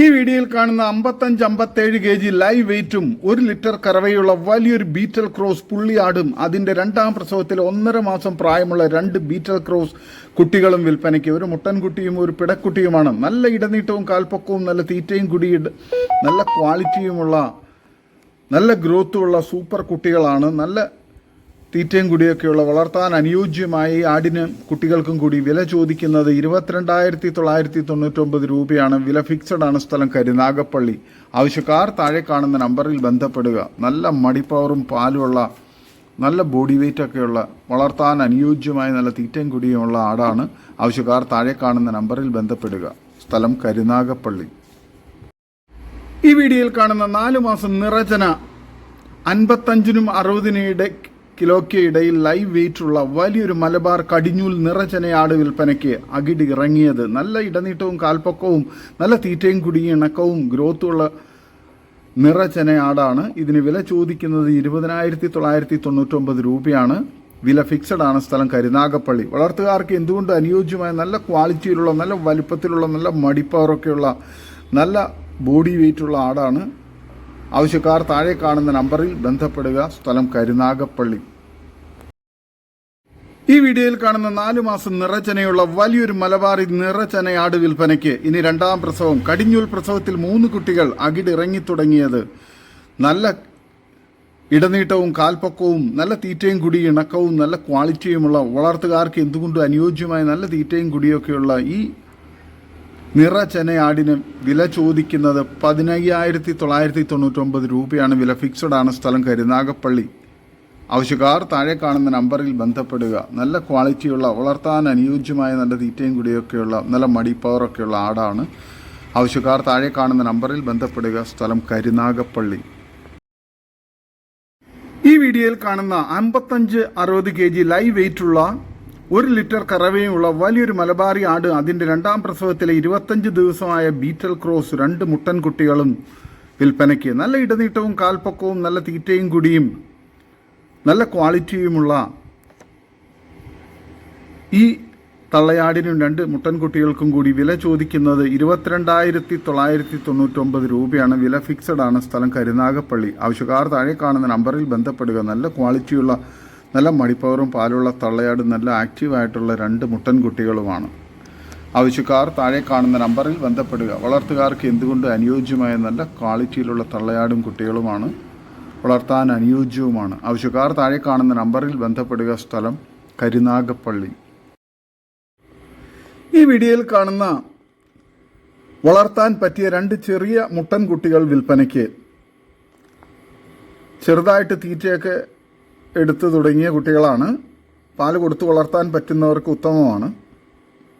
ഈ വീഡിയോയിൽ കാണുന്ന അമ്പത്തഞ്ച് അമ്പത്തേഴ് കെ ജി ലൈവ് വെയിറ്റും ഒരു ലിറ്റർ കറവയുള്ള വലിയൊരു ബീറ്റൽ ക്രോസ് പുള്ളിയാടും അതിന്റെ രണ്ടാം പ്രസവത്തിൽ ഒന്നര മാസം പ്രായമുള്ള രണ്ട് ബീറ്റൽ ക്രോസ് കുട്ടികളും വിൽപ്പനയ്ക്ക്. ഒരു മുട്ടൻകുട്ടിയും ഒരു പിടക്കുട്ടിയുമാണ്. നല്ല ഇടനീട്ടവും കാൽപ്പൊക്കവും നല്ല തീറ്റയും കുടി നല്ല ക്വാളിറ്റിയുമുള്ള നല്ല ഗ്രോത്തുള്ള സൂപ്പർ കുട്ടികളാണ്. നല്ല തീറ്റയും കൂടിയൊക്കെയുള്ള വളർത്താൻ അനുയോജ്യമായി ആടിന് കുട്ടികൾക്കും കൂടി വില ചോദിക്കുന്നത് ഇരുപത്തിരണ്ടായിരത്തി തൊള്ളായിരത്തി തൊണ്ണൂറ്റൊമ്പത് രൂപയാണ്. വില ഫിക്സഡ് ആണ് സ്ഥലം കരുനാഗപ്പള്ളി ആവശ്യക്കാർ താഴെ കാണുന്ന നമ്പറിൽ ബന്ധപ്പെടുക. നല്ല മടിപ്പവറും പാലുമുള്ള നല്ല ബോഡി വെയിറ്റ് ഒക്കെയുള്ള വളർത്താൻ അനുയോജ്യമായ നല്ല തീറ്റയും കുടിയുമുള്ള ആടാണ് ആവശ്യക്കാർ താഴെ കാണുന്ന നമ്പറിൽ ബന്ധപ്പെടുക. സ്ഥലം കരുനാഗപ്പള്ളി ഈ വീഡിയോയിൽ കാണുന്ന നാലു മാസം നിറചന അൻപത്തഞ്ചിനും അറുപതിനും ഇട കിലോയ്ക്ക് ഇടയിൽ ലൈവ് വെയിറ്റുള്ള വലിയൊരു മലബാർ കടിഞ്ഞൂൽ നിറചനയാട് വിൽപ്പനയ്ക്ക് അകിടി ഇറങ്ങിയത്. നല്ല ഇടനീട്ടവും കാൽപ്പൊക്കവും നല്ല തീറ്റയും കുടിയും ഇണക്കവും ഗ്രോത്തുള്ള നിറചനയാടാണ് ഇതിന് വില ചോദിക്കുന്നത് ഇരുപതിനായിരത്തി തൊള്ളായിരത്തി തൊണ്ണൂറ്റൊമ്പത് രൂപയാണ്. വില ഫിക്സഡ് ആണ് സ്ഥലം കരുനാഗപ്പള്ളി. വളർത്തുകാർക്ക് എന്തുകൊണ്ട് അനുയോജ്യമായ നല്ല ക്വാളിറ്റിയിലുള്ള നല്ല വലുപ്പത്തിലുള്ള നല്ല മടിപ്പവറൊക്കെയുള്ള നല്ല ബോഡി വെയിറ്റുള്ള ആടാണ് ആവശ്യക്കാർ താഴെ കാണുന്ന നമ്പറിൽ ബന്ധപ്പെടുക. സ്ഥലം കരുനാഗപ്പള്ളി. ഈ വീഡിയോയിൽ കാണുന്ന നാലു മാസം നിറച്ചനയുള്ള വലിയൊരു മലബാറി നിറച്ചനയാട് വിൽപ്പനയ്ക്ക് ഇനി രണ്ടാം പ്രസവം. കടിഞ്ഞൂൽ പ്രസവത്തിൽ മൂന്ന് കുട്ടികൾ അകിടിറങ്ങി തുടങ്ങിയത്. നല്ല ഇടനീട്ടവും കാൽപ്പക്കവും നല്ല തീറ്റയും കുടി ഇണക്കവും നല്ല ക്വാളിറ്റിയുമുള്ള വളർത്തുകാർക്ക് എന്തുകൊണ്ടും അനുയോജ്യമായ നല്ല തീറ്റയും കുടിയൊക്കെയുള്ള ഈ നിറച്ചനയാടിന് വില ചോദിക്കുന്നത് പതിനയ്യായിരത്തി തൊള്ളായിരത്തി തൊണ്ണൂറ്റൊമ്പത് രൂപയാണ് വില ഫിക്സഡാണ് സ്ഥലം കരുനാഗപ്പള്ളി ആവശ്യക്കാർ താഴെ കാണുന്ന നമ്പറിൽ ബന്ധപ്പെടുക. നല്ല ക്വാളിറ്റിയുള്ള വളർത്താൻ അനുയോജ്യമായ നല്ല തീറ്റയും കുടിയൊക്കെയുള്ള നല്ല മടി പവറൊക്കെയുള്ള ആടാണ്. ആവശ്യക്കാർ താഴെ കാണുന്ന നമ്പറിൽ ബന്ധപ്പെടുക. സ്ഥലം കരുനാഗപ്പള്ളി ഈ വീഡിയോയിൽ കാണുന്ന അമ്പത്തഞ്ച് അറുപത് കെ ജി ലൈവ് വെയിറ്റുള്ള ഒരു ലിറ്റർ കറവയുമുള്ള വലിയൊരു മലബാറി ആട് അതിന്റെ രണ്ടാം പ്രസവത്തിലെ ഇരുപത്തഞ്ച് ദിവസമായ ബീറ്റൽ ക്രോസ് രണ്ട് മുട്ടൻ കുട്ടികളും വിൽപ്പനയ്ക്ക് നല്ല ഇടനീട്ടവും കാൽപ്പക്കവും നല്ല തീറ്റയും കുടിയും നല്ല ക്വാളിറ്റിയുമുള്ള ഈ തള്ളയാടിനും രണ്ട് മുട്ടൻകുട്ടികൾക്കും കൂടി വില ചോദിക്കുന്നത് ഇരുപത്തിരണ്ടായിരത്തി തൊള്ളായിരത്തി തൊണ്ണൂറ്റൊമ്പത് രൂപയാണ്. വില ഫിക്സഡ് ആണ്. സ്ഥലം കരുനാഗപ്പള്ളി. ആവശ്യക്കാർ താഴെ കാണുന്ന നമ്പറിൽ ബന്ധപ്പെടുക. നല്ല ക്വാളിറ്റിയുള്ള നല്ല മടിപ്പവറും പാലുള്ള തള്ളയാടും നല്ല ആക്റ്റീവായിട്ടുള്ള രണ്ട് മുട്ടൻ കുട്ടികളുമാണ് ആവശ്യക്കാർ താഴെ കാണുന്ന നമ്പറിൽ ബന്ധപ്പെടുക. വളർത്തുകാർക്ക് എന്തുകൊണ്ട് അനുയോജ്യമായ നല്ല ക്വാളിറ്റിയിലുള്ള തള്ളയാടും കുട്ടികളുമാണ്? വളർത്താൻ അനുയോജ്യവുമാണ്. ആവശ്യക്കാർ താഴെ കാണുന്ന നമ്പറിൽ ബന്ധപ്പെടുക. സ്ഥലം കരുനാഗപ്പള്ളി. ഈ വീഡിയോയിൽ കാണുന്ന വളർത്താൻ പറ്റിയ രണ്ട് ചെറിയ മുട്ടൻ കുട്ടികൾ വിൽപ്പനയ്ക്ക്. ചെറുതായിട്ട് തീറ്റയൊക്കെ എടുത്തു തുടങ്ങിയ കുട്ടികളാണ്. പാൽ കൊടുത്ത് വളർത്താൻ പറ്റുന്നവർക്ക് ഉത്തമമാണ്.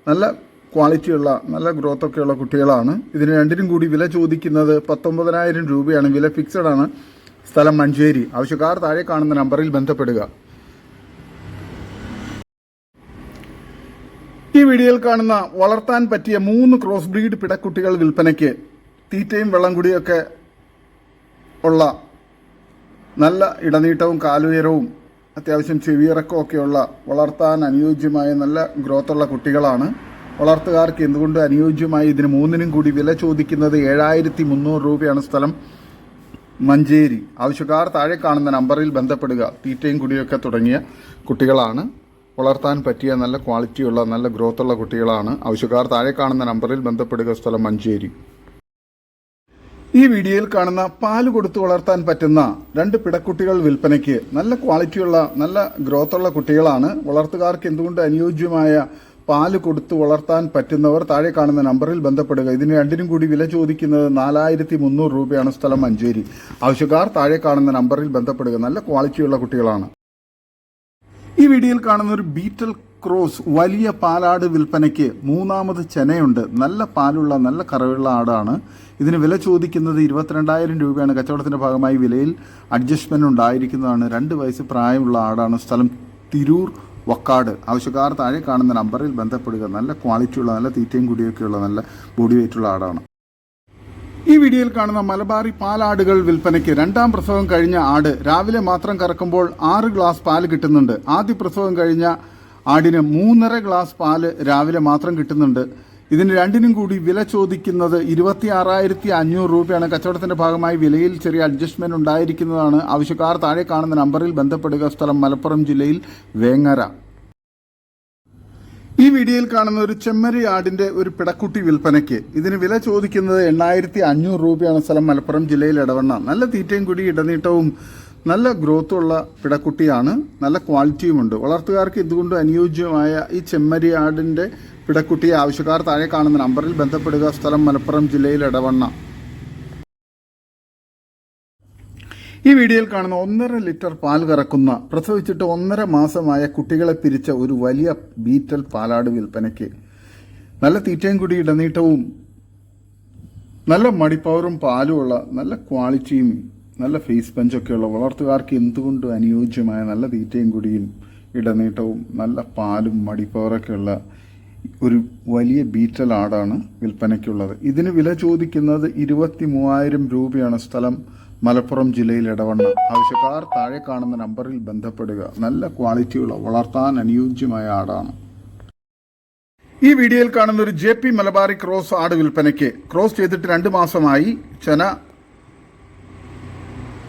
നല്ല ക്വാളിറ്റിയുള്ള നല്ല ഗ്രോത്ത് ഒക്കെയുള്ള കുട്ടികളാണ്. ഇതിന് രണ്ടിനും കൂടി വില ചോദിക്കുന്നത് പത്തൊമ്പതിനായിരം രൂപയാണ്. വില ഫിക്സഡ് ആണ്. സ്ഥലം മഞ്ചേരി. ആവശ്യക്കാർ താഴെ കാണുന്ന നമ്പറിൽ ബന്ധപ്പെടുക. ഈ വീഡിയോയിൽ കാണുന്ന വളർത്താൻ പറ്റിയ മൂന്ന് ക്രോസ് ബ്രീഡ് പിടക്കുട്ടികൾ വിൽപ്പനയ്ക്ക് തീറ്റയും വെള്ളം കുടിയൊക്കെ ഉള്ള നല്ല ഇടനീട്ടവും കാലുയരവും അത്യാവശ്യം ചെവിയിറക്കമൊക്കെയുള്ള വളർത്താൻ അനുയോജ്യമായ നല്ല ഗ്രോത്തുള്ള കുട്ടികളാണ്. വളർത്തുകാർക്ക് എന്തുകൊണ്ട് അനുയോജ്യമായി ഇതിന് മൂന്നിനും കൂടി വില ചോദിക്കുന്നത് ഏഴായിരത്തി മുന്നൂറ് രൂപയാണ് സ്ഥലം. മഞ്ചേരി. ആവശ്യക്കാർ താഴെ കാണുന്ന നമ്പറിൽ ബന്ധപ്പെടുക. തീറ്റയും കുടിയൊക്കെ തുടങ്ങിയ കുട്ടികളാണ്. വളർത്താൻ പറ്റിയ നല്ല ക്വാളിറ്റിയുള്ള നല്ല ഗ്രോത്തുള്ള കുട്ടികളാണ്. ആവശ്യക്കാർ താഴെ കാണുന്ന നമ്പറിൽ ബന്ധപ്പെടുക. സ്ഥലം മഞ്ചേരി. ഈ വീഡിയോയിൽ കാണുന്ന പാൽ കൊടുത്തു വളർത്താൻ പറ്റുന്ന രണ്ട് പിടക്കുട്ടികൾ വിൽപ്പനയ്ക്ക് നല്ല ക്വാളിറ്റിയുള്ള നല്ല ഗ്രോത്തുള്ള കുട്ടികളാണ്. വളർത്തുകാർക്ക് എന്തുകൊണ്ട് അനുയോജ്യമായ പാൽ കൊടുത്തു വളർത്താൻ പറ്റുന്നവർ താഴെ കാണുന്ന നമ്പറിൽ ബന്ധപ്പെടുക. ഇതിന് രണ്ടിനും കൂടി വില ചോദിക്കുന്നത് നാലായിരത്തി മുന്നൂറ് രൂപയാണ് സ്ഥലം മഞ്ചേരി. ആവശ്യക്കാർ താഴെ കാണുന്ന നമ്പറിൽ ബന്ധപ്പെടുക. നല്ല ക്വാളിറ്റിയുള്ള കുട്ടികളാണ്. ഈ വീഡിയോയിൽ കാണുന്ന ഒരു ബീറ്റൽ ക്രോസ് വലിയ പാലാട് വിൽപ്പനയ്ക്ക് മൂന്നാമത് ചെനയുണ്ട്. നല്ല പാലുള്ള നല്ല കറവുള്ള ആടാണ്. ഇതിന് വില ചോദിക്കുന്നത് ഇരുപത്തിരണ്ടായിരം രൂപയാണ്. കച്ചവടത്തിന്റെ ഭാഗമായി വിലയിൽ അഡ്ജസ്റ്റ്മെന്റ് ഉണ്ടായിരിക്കുന്നതാണ്. രണ്ട് വയസ്സ് പ്രായമുള്ള ആടാണ്. സ്ഥലം തിരൂർ വക്കാട്. ആവശ്യക്കാർ താഴെ കാണുന്ന നമ്പറിൽ ബന്ധപ്പെടുക. നല്ല ക്വാളിറ്റിയുള്ള നല്ല തീറ്റയും കുടിയൊക്കെയുള്ള നല്ല ബോഡി വെയിറ്റുള്ള ആടാണ്. ഈ വീഡിയോയിൽ കാണുന്ന മലബാറി പാലാടുകൾ വിൽപ്പനയ്ക്ക് രണ്ടാം പ്രസവം കഴിഞ്ഞ ആട് രാവിലെ മാത്രം കറക്കുമ്പോൾ ആറ് ഗ്ലാസ് പാൽ കിട്ടുന്നുണ്ട്. ആദ്യ പ്രസവം കഴിഞ്ഞ ആടിന് മൂന്നര ഗ്ലാസ് പാൽ രാവിലെ മാത്രം കിട്ടുന്നുണ്ട്. ഇതിന് രണ്ടിനും കൂടി വില ചോദിക്കുന്നത് ഇരുപത്തി ആറായിരത്തി അഞ്ഞൂറ് രൂപയാണ്. കച്ചവടത്തിന്റെ ഭാഗമായി വിലയിൽ ചെറിയ അഡ്ജസ്റ്റ്മെന്റ് ഉണ്ടായിരിക്കുന്നതാണ് ആവശ്യക്കാർ. താഴെ കാണുന്ന നമ്പറിൽ ബന്ധപ്പെടുക. സ്ഥലം മലപ്പുറം ജില്ലയിൽ വേങ്ങര. ഈ വീഡിയോയിൽ കാണുന്ന ഒരു ചെമ്മരി ആടിന്റെ ഒരു പിടക്കുട്ടി വിൽപ്പനയ്ക്ക് ഇതിന് വില ചോദിക്കുന്നത് എണ്ണായിരത്തി അഞ്ഞൂറ് രൂപയാണ്. സ്ഥലം മലപ്പുറം ജില്ലയിൽ ഇടവണ്ണ നല്ല തീറ്റയും കൂടി ഇടനീട്ടവും നല്ല ഗ്രോത്തുള്ള പിടക്കുട്ടിയാണ്. നല്ല ക്വാളിറ്റിയുമുണ്ട് വളർത്തുകാർക്ക് ഇതുകൊണ്ട് അനുയോജ്യമായ ഈ ചെമ്മരി ആടിന്റെ പിടക്കുട്ടിയെ ആവശ്യക്കാർ താഴെ കാണുന്ന നമ്പറിൽ ബന്ധപ്പെടുക. സ്ഥലം മലപ്പുറം ജില്ലയിൽ ഇടവണ്ണ ഈ വീഡിയോയിൽ കാണുന്ന ഒന്നര ലിറ്റർ പാൽ കറക്കുന്ന പ്രസവിച്ചിട്ട് ഒന്നര മാസമായ കുട്ടികളെ പിരിച്ച ഒരു വലിയ ബീറ്റൽ പാലാട് വിൽപ്പനയ്ക്ക്. നല്ല തീറ്റയും കൂടി ഇടനീട്ടവും നല്ല മടിപ്പവറും പാലുമുള്ള നല്ല ക്വാളിറ്റിയും നല്ല ഫേസ് പഞ്ചൊക്കെയുള്ള വളർത്തുകാർക്ക് എന്തുകൊണ്ടും അനുയോജ്യമായ നല്ല തീറ്റയും കുടിയും ഇടനീട്ടവും നല്ല പാലും മടിപ്പവറൊക്കെയുള്ള ഒരു വലിയ ബീറ്റൽ ആടാണ് വിൽപ്പനയ്ക്കുള്ളത്. ഇതിന് വില ചോദിക്കുന്നത് ഇരുപത്തി മൂവായിരം രൂപയാണ് സ്ഥലം മലപ്പുറം ജില്ലയിൽ ഇടവണ്ണ ആവശ്യക്കാർ താഴെ കാണുന്ന നമ്പറിൽ ബന്ധപ്പെടുക. നല്ല ക്വാളിറ്റിയുള്ള വളർത്താൻ അനുയോജ്യമായ ആടാണ്. ഈ വീഡിയോയിൽ കാണുന്ന ഒരു ജെ പി മലബാറി ക്രോസ് ആട് വിൽപ്പനയ്ക്ക് ക്രോസ് ചെയ്തിട്ട് രണ്ട് മാസമായി. ചെന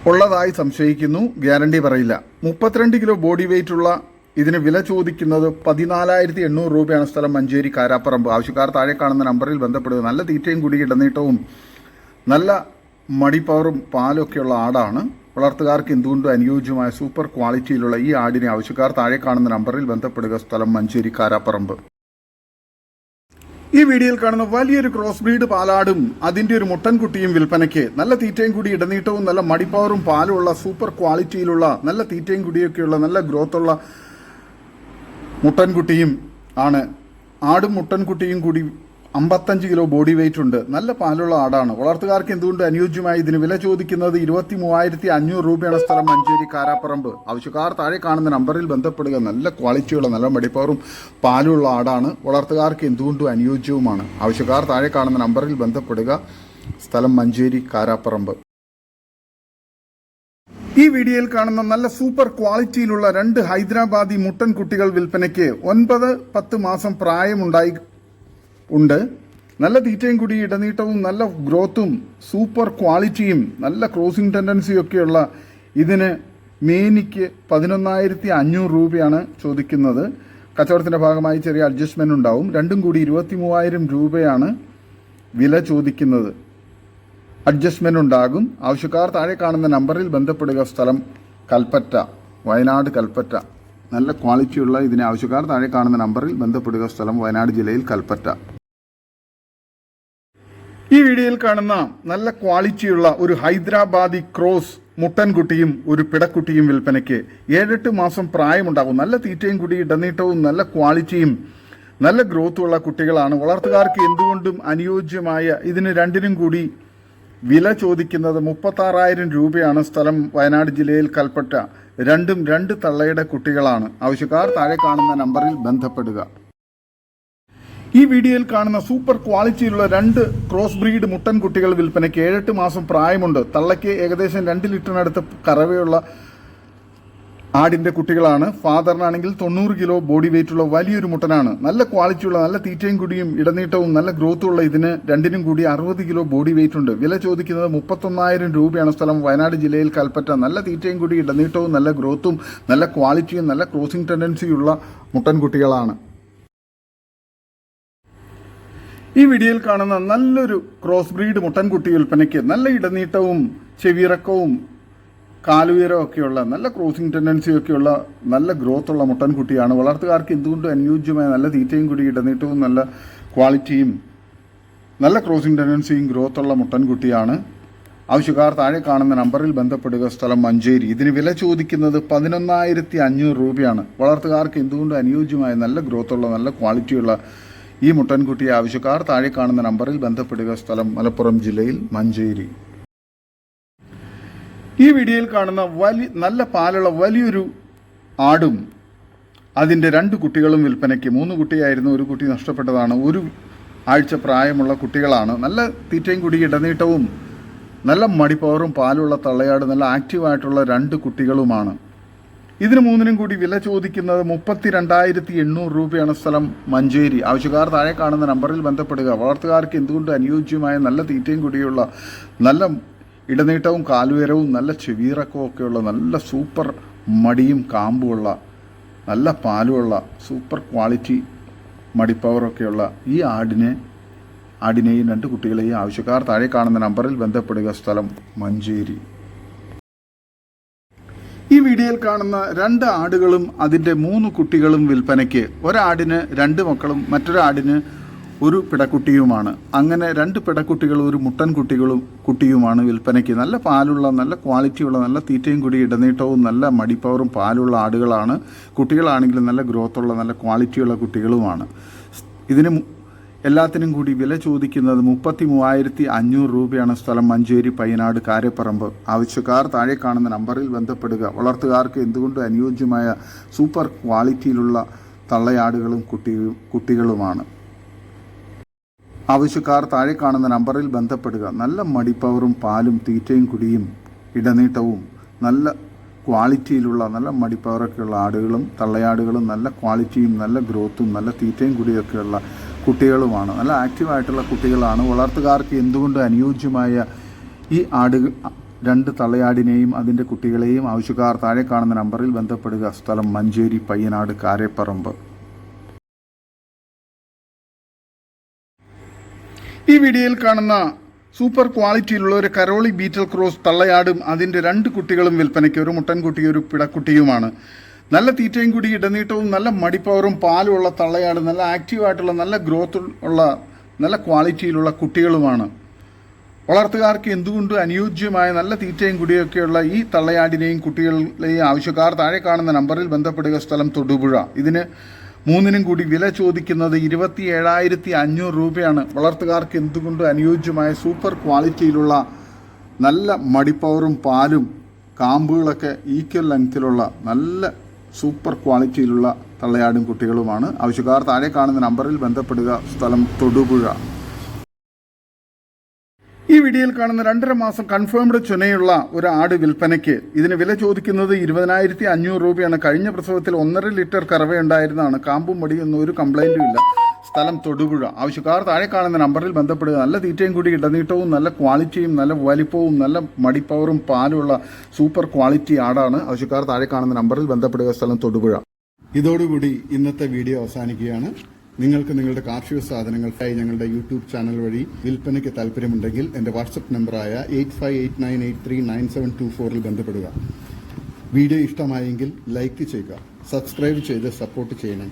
ഉള്ളതായി സംശയിക്കുന്നു. ഗ്യാരണ്ടി പറയില്ല. മുപ്പത്തിരണ്ട് കിലോ ബോഡി വെയിറ്റ് ഉള്ള ഇതിന് വില ചോദിക്കുന്നത് പതിനാലായിരത്തി എണ്ണൂറ് രൂപയാണ് സ്ഥലം മഞ്ചേരി കാരാപ്പറമ്പ്. ആവശ്യക്കാർ താഴെ കാണുന്ന നമ്പറിൽ ബന്ധപ്പെടുക. നല്ല തീറ്റയും കുടി ഇടനീട്ടവും നല്ല മടിപ്പവറും പാലും ഒക്കെയുള്ള ആടാണ്. വളർത്തുകാർക്ക് എന്തുകൊണ്ടും അനുയോജ്യമായ സൂപ്പർ ക്വാളിറ്റിയിലുള്ള ഈ ആടിനെ ആവശ്യക്കാർ താഴെ കാണുന്ന നമ്പറിൽ ബന്ധപ്പെടുക. സ്ഥലം മഞ്ചേരി കാരാപ്പറമ്പ്. ഈ വീഡിയോയിൽ കാണുന്ന വലിയൊരു ക്രോസ് ബ്രീഡ് പാലാടും അതിന്റെ ഒരു മുട്ടൻകുട്ടിയും വിൽപ്പനയ്ക്ക് നല്ല തീറ്റയും കൂടി ഇടനീട്ടവും നല്ല മടിപ്പവറും പാലുമുള്ള സൂപ്പർ ക്വാളിറ്റിയിലുള്ള നല്ല തീറ്റയും കുടിയൊക്കെയുള്ള നല്ല ഗ്രോത്തുള്ള മുട്ടൻകുട്ടിയും ആണ്. ആടും മുട്ടൻകുട്ടിയും കൂടി അമ്പത്തഞ്ച് കിലോ ബോഡി വെയിറ്റ് ഉണ്ട്. നല്ല പാലുള്ള ആടാണ്. വളർത്തുകാർക്ക് എന്തുകൊണ്ട് അനുയോജ്യമായി ഇതിന് വില ചോദിക്കുന്നത് ഇരുപത്തി മൂവായിരത്തി അഞ്ഞൂറ് രൂപയാണ് സ്ഥലം മഞ്ചേരി കാരാപ്പറമ്പ്. ആവശ്യക്കാർ താഴെ കാണുന്ന നമ്പറിൽ ബന്ധപ്പെടുക. നല്ല ക്വാളിറ്റിയുള്ള നല്ല മടിപ്പവറും പാലുള്ള ആടാണ്. വളർത്തുകാർക്ക് എന്തുകൊണ്ടും അനുയോജ്യവുമാണ്? ആവശ്യക്കാർ താഴെ കാണുന്ന നമ്പറിൽ ബന്ധപ്പെടുക. സ്ഥലം മഞ്ചേരി കാരാപ്പറമ്പ്. ഈ വീഡിയോയിൽ കാണുന്ന നല്ല സൂപ്പർ ക്വാളിറ്റിയിലുള്ള രണ്ട് ഹൈദരാബാദി മുട്ടൻ കുട്ടികൾ വിൽപ്പനയ്ക്ക് ഒൻപത് പത്ത് മാസം പ്രായമുണ്ടായി ഉണ്ട്. നല്ല തീറ്റയും കൂടി ഇടനീട്ടവും നല്ല ഗ്രോത്തും സൂപ്പർ ക്വാളിറ്റിയും നല്ല ക്രോസിംഗ് ടെൻഡൻസിയും ഒക്കെയുള്ള ഇതിന് മേനിക്ക് പതിനൊന്നായിരത്തി അഞ്ഞൂറ് രൂപയാണ് ചോദിക്കുന്നത്. കച്ചവടത്തിന്റെ ഭാഗമായി ചെറിയ അഡ്ജസ്റ്റ്മെന്റ് ഉണ്ടാവും. രണ്ടും കൂടി ഇരുപത്തി മൂവായിരം രൂപയാണ് വില ചോദിക്കുന്നത്. അഡ്ജസ്റ്റ്മെന്റ് ഉണ്ടാകും. ആവശ്യക്കാർ താഴെ കാണുന്ന നമ്പറിൽ ബന്ധപ്പെടുക. സ്ഥലം കൽപ്പറ്റ വയനാട് കൽപ്പറ്റ. നല്ല ക്വാളിറ്റിയുള്ള ഇതിന് ആവശ്യക്കാർ താഴെ കാണുന്ന നമ്പറിൽ ബന്ധപ്പെടുക. സ്ഥലം വയനാട് ജില്ലയിൽ കൽപ്പറ്റ. ഈ വീഡിയോയിൽ കാണുന്ന നല്ല ക്വാളിറ്റിയുള്ള ഒരു ഹൈദരാബാദി ക്രോസ് മുട്ടൻകുട്ടിയും ഒരു പിടക്കുട്ടിയും വിൽപ്പനയ്ക്ക് ഏഴെട്ട് മാസം പ്രായമുണ്ടാകും. നല്ല തീറ്റയും കുടി ഇടനീട്ടവും നല്ല ക്വാളിറ്റിയും നല്ല ഗ്രോത്തും ഉള്ള കുട്ടികളാണ്. വളർത്തുകാർക്ക് എന്തുകൊണ്ടും അനുയോജ്യമായ ഇതിന് രണ്ടിനും കൂടി വില ചോദിക്കുന്നത് മുപ്പത്താറായിരം രൂപയാണ് സ്ഥലം വയനാട് ജില്ലയിൽ കൽപ്പറ്റ. രണ്ടും രണ്ട് തള്ളയുടെ കുട്ടികളാണ്. ആവശ്യക്കാർ താഴെ കാണുന്ന നമ്പറിൽ ബന്ധപ്പെടുക. ഈ വീഡിയോയിൽ കാണുന്ന സൂപ്പർ ക്വാളിറ്റിയിലുള്ള രണ്ട് ക്രോസ് ബ്രീഡ് മുട്ടൻ കുട്ടികൾ വിൽപ്പനയ്ക്ക് ഏഴെട്ട് മാസം പ്രായമുണ്ട്. തള്ളയ്ക്ക് ഏകദേശം രണ്ട് ലിറ്ററിനടുത്ത് കറവയുള്ള ആടിന്റെ കുട്ടികളാണ്. ഫാദറിനാണെങ്കിൽ തൊണ്ണൂറ് കിലോ ബോഡി വെയിറ്റുള്ള വലിയൊരു മുട്ടനാണ്. നല്ല ക്വാളിറ്റിയുള്ള നല്ല തീറ്റയും കുടിയും ഇടനീട്ടവും നല്ല ഗ്രോത്തുള്ള ഇതിന് രണ്ടിനും കൂടി അറുപത് കിലോ ബോഡി വെയിറ്റ് ഉണ്ട് വില ചോദിക്കുന്നത് മുപ്പത്തൊന്നായിരം രൂപയാണ് സ്ഥലം. വയനാട് ജില്ലയിൽ കൽപ്പറ്റ. നല്ല തീറ്റയും കൂടി ഇടനീട്ടവും നല്ല ഗ്രോത്തും നല്ല ക്വാളിറ്റിയും നല്ല ക്രോസിംഗ് ടെൻഡൻസിയുള്ള മുട്ടൻകുട്ടികളാണ്. ഈ വീഡിയോയിൽ കാണുന്ന നല്ലൊരു ക്രോസ് ബ്രീഡ് മുട്ടൻകുട്ടി വിൽപ്പനയ്ക്ക് നല്ല ഇടനീട്ടവും ചെവിറക്കവും കാലുയരവും ഒക്കെയുള്ള നല്ല ക്രോസിംഗ് ടെൻഡൻസിയൊക്കെയുള്ള നല്ല ഗ്രോത്ത് ഉള്ള മുട്ടൻകുട്ടിയാണ്. വളർത്തുകാർക്ക് എന്തുകൊണ്ടും അനുയോജ്യമായ നല്ല തീറ്റയും കൂടി ഇടനീട്ടവും നല്ല ക്വാളിറ്റിയും നല്ല ക്രോസിംഗ് ടെൻഡൻസിയും ഗ്രോത്ത് ഉള്ള മുട്ടൻകുട്ടിയാണ്. ആവശ്യക്കാർ താഴെ കാണുന്ന നമ്പറിൽ ബന്ധപ്പെടുക. സ്ഥലം മഞ്ചേരി. ഇതിന് വില ചോദിക്കുന്നത് പതിനൊന്നായിരത്തി അഞ്ഞൂറ് രൂപയാണ്. വളർത്തുകാർക്ക് എന്തുകൊണ്ടും അനുയോജ്യമായ നല്ല ഗ്രോത്തുള്ള നല്ല ക്വാളിറ്റിയുള്ള ഈ മുട്ടൻകുട്ടിയെ ആവശ്യക്കാർ താഴെ കാണുന്ന നമ്പറിൽ ബന്ധപ്പെടുക സ്ഥലം മലപ്പുറം ജില്ലയിൽ മഞ്ചേരി. ഈ വീഡിയോയിൽ കാണുന്ന വലിയ നല്ല പാലുള്ള വലിയൊരു ആടും അതിന്റെ രണ്ട് കുട്ടികളും വിൽപ്പനയ്ക്ക്. മൂന്ന് കുട്ടിയായിരുന്നു ഒരു കുട്ടി നഷ്ടപ്പെട്ടതാണ്. ഒരു ആഴ്ച പ്രായമുള്ള കുട്ടികളാണ്. നല്ല തീറ്റയും കുടി ഇടനീട്ടവും നല്ല മടിപ്പവറും പാലുള്ള തള്ളയാട് നല്ല ആക്റ്റീവായിട്ടുള്ള രണ്ട് കുട്ടികളുമാണ്. ഇതിന് മൂന്നിനും കൂടി വില ചോദിക്കുന്നത് മുപ്പത്തി രണ്ടായിരത്തി എണ്ണൂറ് രൂപയാണ് സ്ഥലം മഞ്ചേരി. ആവശ്യക്കാർ താഴെ കാണുന്ന നമ്പറിൽ ബന്ധപ്പെടുക. വളർത്തുകാർക്ക് എന്തുകൊണ്ട് അനുയോജ്യമായ നല്ല തീറ്റയും കൂടിയുള്ള നല്ല ഇടനീട്ടവും കാലുയരവും നല്ല ചെവീറക്കവും ഒക്കെയുള്ള നല്ല സൂപ്പർ മടിയും കാമ്പുമുള്ള നല്ല പാലുമുള്ള സൂപ്പർ ക്വാളിറ്റി മടിപ്പവറൊക്കെയുള്ള ഈ ആടിനെ ആടിനെയും രണ്ട് കുട്ടികളെയും ആവശ്യക്കാർ താഴെ കാണുന്ന നമ്പറിൽ ബന്ധപ്പെടുക സ്ഥലം മഞ്ചേരി. ഈ വീഡിയോയിൽ കാണുന്ന രണ്ട് ആടുകളും അതിന്റെ മൂന്ന് കുട്ടികളും വിൽപ്പനയ്ക്ക് ഒരാടിന് രണ്ട് മക്കളും മറ്റൊരാടിന് ഒരു പിടക്കുട്ടിയുമാണ്. അങ്ങനെ രണ്ട് പിടക്കുട്ടികളും ഒരു മുട്ടൻ കുട്ടികളും കുട്ടിയുമാണ് വിൽപ്പനയ്ക്ക്. നല്ല പാലുള്ള നല്ല ക്വാളിറ്റിയുള്ള നല്ല തീറ്റയും കൂടി ഇടനീട്ടവും നല്ല മടിപ്പവറും പാലുള്ള ആടുകളാണ്. കുട്ടികളാണെങ്കിലും നല്ല ഗ്രോത്തുള്ള നല്ല ക്വാളിറ്റിയുള്ള കുട്ടികളുമാണ്. ഇതിന് എല്ലാത്തിനും കൂടി വില ചോദിക്കുന്നത് മുപ്പത്തി മൂവായിരത്തി അഞ്ഞൂറ് രൂപയാണ് സ്ഥലം. മഞ്ചേരി പയ്യനാട് കാരപ്പറമ്പ്. ആവശ്യക്കാർ താഴെ കാണുന്ന നമ്പറിൽ ബന്ധപ്പെടുക. വളർത്തുകാർക്ക് എന്തുകൊണ്ട് അനുയോജ്യമായ സൂപ്പർ ക്വാളിറ്റിയിലുള്ള തള്ളയാടുകളും കുട്ടിയും കുട്ടികളുമാണ്? ആവശ്യക്കാർ താഴെ കാണുന്ന നമ്പറിൽ ബന്ധപ്പെടുക. നല്ല മടിപ്പവറും പാലും തീറ്റയും കുടിയും ഇടനീട്ടവും നല്ല ക്വാളിറ്റിയിലുള്ള നല്ല മടിപ്പവറൊക്കെയുള്ള ആടുകളും തള്ളയാടുകളും നല്ല ക്വാളിറ്റിയും നല്ല ഗ്രോത്തും നല്ല തീറ്റയും കുടിയൊക്കെയുള്ള കുട്ടികളുമാണ്. നല്ല ആക്റ്റീവായിട്ടുള്ള കുട്ടികളാണ്. വളർത്തുകാർക്ക് എന്തുകൊണ്ട് അനുയോജ്യമായ ഈ ആട് രണ്ട് തള്ളയാടിനെയും അതിന്റെ കുട്ടികളെയും ആവശ്യക്കാർ താഴെ കാണുന്ന നമ്പറിൽ ബന്ധപ്പെടുക. സ്ഥലം മഞ്ചേരി പയ്യനാട് കാരേപ്പറമ്പ്. ഈ വീഡിയോയിൽ കാണുന്ന സൂപ്പർ ക്വാളിറ്റിയിലുള്ള ഒരു കരോളി ബീറ്റൽ ക്രോസ് തള്ളയാടും അതിന്റെ രണ്ട് കുട്ടികളും വിൽപ്പനയ്ക്ക്. ഒരു മുട്ടൻകുട്ടിയും ഒരു പിടക്കുട്ടിയുമാണ്. നല്ല തീറ്റയും കൂടി ഇടനീട്ടവും നല്ല മടിപ്പവറും പാലുമുള്ള തള്ളയാട് നല്ല ആക്റ്റീവായിട്ടുള്ള നല്ല ഗ്രോത്ത് ഉള്ള നല്ല ക്വാളിറ്റിയിലുള്ള കുട്ടികളുമാണ്. വളർത്തുകാർക്ക് എന്തുകൊണ്ടും അനുയോജ്യമായ നല്ല തീറ്റയും കുടിയൊക്കെയുള്ള ഈ തള്ളയാടിനെയും കുട്ടികളെയും ആവശ്യക്കാർ താഴെ കാണുന്ന നമ്പറിൽ ബന്ധപ്പെടുക സ്ഥലം തൊടുപുഴ. ഇതിന് മൂന്നിനും കൂടി വില ചോദിക്കുന്നത് ഇരുപത്തി ഏഴായിരത്തി അഞ്ഞൂറ് രൂപയാണ്. വളർത്തുകാർക്ക് എന്തുകൊണ്ടും അനുയോജ്യമായ സൂപ്പർ ക്വാളിറ്റിയിലുള്ള നല്ല മടിപ്പവറും പാലും കാമ്പുകളൊക്കെ ഈക്വൽ ലെങ്ത്തിലുള്ള നല്ല സൂപ്പർ ക്വാളിറ്റിയിലുള്ള തള്ളയാടും കുട്ടികളുമാണ്. ആവശ്യക്കാർ താഴെ കാണുന്ന നമ്പറിൽ ബന്ധപ്പെടുക. സ്ഥലം തൊടുപുഴ. ഈ വീഡിയോയിൽ കാണുന്ന രണ്ടര മാസം കൺഫേംഡ് ചുനയുള്ള ഒരു ആട് വിൽപ്പനയ്ക്ക് ഇതിന് വില ചോദിക്കുന്നത് ഇരുപതിനായിരത്തി അഞ്ഞൂറ് രൂപയാണ്. കഴിഞ്ഞ പ്രസവത്തിൽ ഒന്നര ലിറ്റർ കറവയുണ്ടായിരുന്നതാണ്. കാമ്പും മടിയൊന്നും ഒരു കംപ്ലൈന്റും ഇല്ല. സ്ഥലം തൊടുപുഴ. ആവശ്യക്കാർ താഴെ കാണുന്ന നമ്പറിൽ ബന്ധപ്പെടുക. നല്ല തീറ്റയും കൂടി ഇടനീട്ടവും നല്ല ക്വാളിറ്റിയും നല്ല വലിപ്പവും നല്ല മടിപ്പവറും പാലുമുള്ള സൂപ്പർ ക്വാളിറ്റി ആടാണ് ആവശ്യക്കാർ താഴെ കാണുന്ന നമ്പറിൽ ബന്ധപ്പെടുക സ്ഥലം തൊടുപുഴ. ഇതോടുകൂടി ഇന്നത്തെ വീഡിയോ അവസാനിക്കുകയാണ്. നിങ്ങൾക്ക് നിങ്ങളുടെ കാർഷിക സാധനങ്ങൾക്കായി ഞങ്ങളുടെ യൂട്യൂബ് ചാനൽ വഴി വിൽപ്പനയ്ക്ക് താല്പര്യമുണ്ടെങ്കിൽ എന്റെ വാട്സപ്പ് നമ്പറായ eight five eight nine eight three nine seven two ഫോറിൽ ബന്ധപ്പെടുക. വീഡിയോ ഇഷ്ടമായെങ്കിൽ ലൈക്ക് ചെയ്യുക സബ്സ്ക്രൈബ് ചെയ്ത് സപ്പോർട്ട് ചെയ്യണം.